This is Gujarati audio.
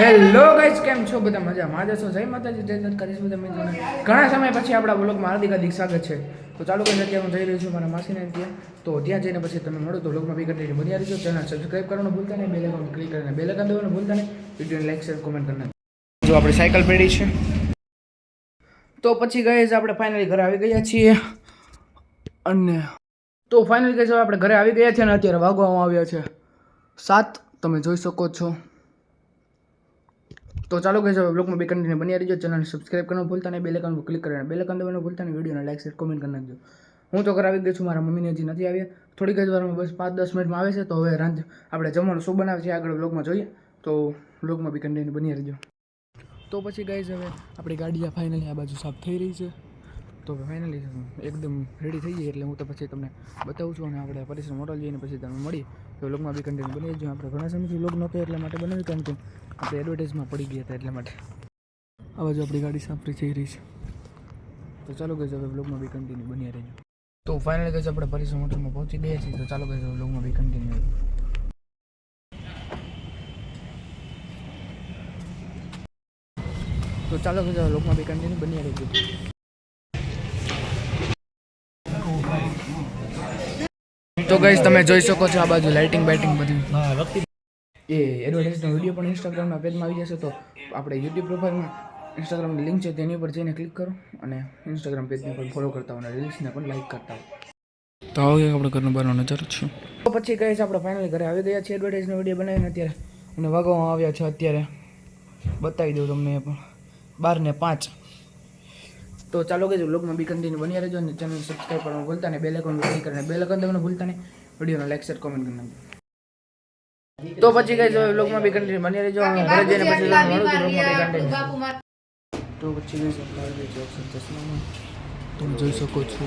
હેલો ગાઈસ કેમ છો? બધા મજામાં. આજે છો જય માતાજી, જય જય કરીશ બધા મિત્રોને. ઘણા સમય પછી આપણા બ્લોગમાં હાર્દિક હાર્દિક સ્વાગત છે. તો ચાલુ કરીને અત્યારે હું જઈ રહ્યો છું, મારા માસીને ત્યાં. તો ત્યાં જઈને પછી તમે મળો તો બ્લોગમાં વિગત કન્ટિન્યુ બની આવી ચેનલ સબસ્ક્રાઈબ કરવાનું ભૂલતા નહીં બેલ આઇકન ક્લિક કરીને બેલ આઇકન દેવાનું ભૂલતા નહીં. વિડીયોને લાઈક શેર કોમેન્ટ કરીને જો આપણે સાયકલ પેઢી છે. તો પછી ગાઈઝ આપણે ફાઇનલી ઘરે આવી ગયા છીએ. અને તો ફાઇનલી ગઈ આપણે ઘરે આવી ગયા છીએ અને અત્યારે વાગવામાં આવ્યા છે સાત. તમે જોઈ શકો છો. તો ચાલો કહે હવે બ્લોગમાં બે કન્ટિન્યુ બની રહીજો. ચેનલ સબસ્ક્રાઇબ કરવાનું ભૂલતા નહીં બેલ આઇકન પર ક્લિક કરીને બે આઇકન દબાવવાનું ભૂલતા નહીં વિડીયોને લાઈક શેર કોમેન્ટ કરી નાખજો. હું તો કરાવી ગઈ છું, મારા મમ્મીને હજી નથી આવ્યા થોડીક જ વારમાં બસ પાંચ દસ મિનિટમાં આવે છે, તો હવે રાંધ. આપણે જમવાનું શું બનાવે છે, આગળ બ્લોગમાં જોઈએ. તો બ્લોગમાં બી કન્ટિન્યુ બની રહીજો. તો પછી ગઈ હવે આપણી ગાડી ફાઇનલી આ બાજુ સાફ થઈ રહી છે. તો ફાઇનલી એકદમ રેડી થઈ જઈએ એટલે હું તો પછી તમને બતાવું છું અને આપણે પરિશ્રમ મોટલ જઈને પછી તમે મળી તો વ્લોગમાં બી કન્ટેન્ટ બની જ આપણે ઘણા સમયથી વ્લોગ નહોતો એટલા માટે બનાવી કારણ કે આપણે એડવર્ટાઇઝમાં પડી ગયા હતા એટલા માટે. આ બાજુ આપણી ગાડી સાફરી થઈ રહી છે. તો ચાલો ગઈ હવે વ્લોગમાં બી કન્ટિન્યુ બની રહેજો. તો ફાઇનલી ગઈ આપણે પરિશ્રમ હોટલમાં પહોંચી ગયા છીએ. તો ચાલો ગઈ હવે બ્લોગમાં બી કન્ટિન્યુ તો ચાલો ગઈ લોકમાં બી કન્ટિન્યુ બની રહેજો. તો ગઈશ તમે જોઈ શકો છો આ બાજુ લાઇટિંગ બાઇટિંગ બધું. એ એડવર્ટાઇઝનો વીડિયો પણ ઇન્સ્ટાગ્રામના પેજમાં આવી જશે તો આપણે યુટ્યુબ પ્રોફાઇલમાં ઇન્સ્ટાગ્રામની લિંક છે તેની ઉપર જઈને ક્લિક કરો અને ઇન્સ્ટાગ્રામ પેજને પણ ફોલો કરતા હો અને રીલ્સને પણ લાઈક કરતા હો. તો આવો આપણે ઘરનો બહારનો નજર છે. તો પછી કહે છે આપણે ફાઇનલી ઘરે આવી ગયા છીએ એડવર્ટાઇઝનો વીડિયો બનાવીને અત્યારે. અને વાગવામાં આવ્યા છે અત્યારે. બતાવી દઉં તમને પણ. બાર ને પાંચ. તો ચાલો કે વ્લોગમાં બી કન્ટિન્યુ બની રહેજો અને ચેનલ સબસ્ક્રાઈબ કરવાનું ભૂલતા નહીં બેલ આઇકન ક્લિક કરીને બેલ આઇકન તમને ભૂલતા નહીં. વિડીયોનો લાઈક શેર કોમેન્ટ કરી નાખજો. તો પછી કઈ જો વ્લોગમાં બી કન્ટિન્યુ બની રહેજો. અને ઘરે જઈને પછી મળું છું બ્લોગમાં તો પછી જોઈ શકો છો.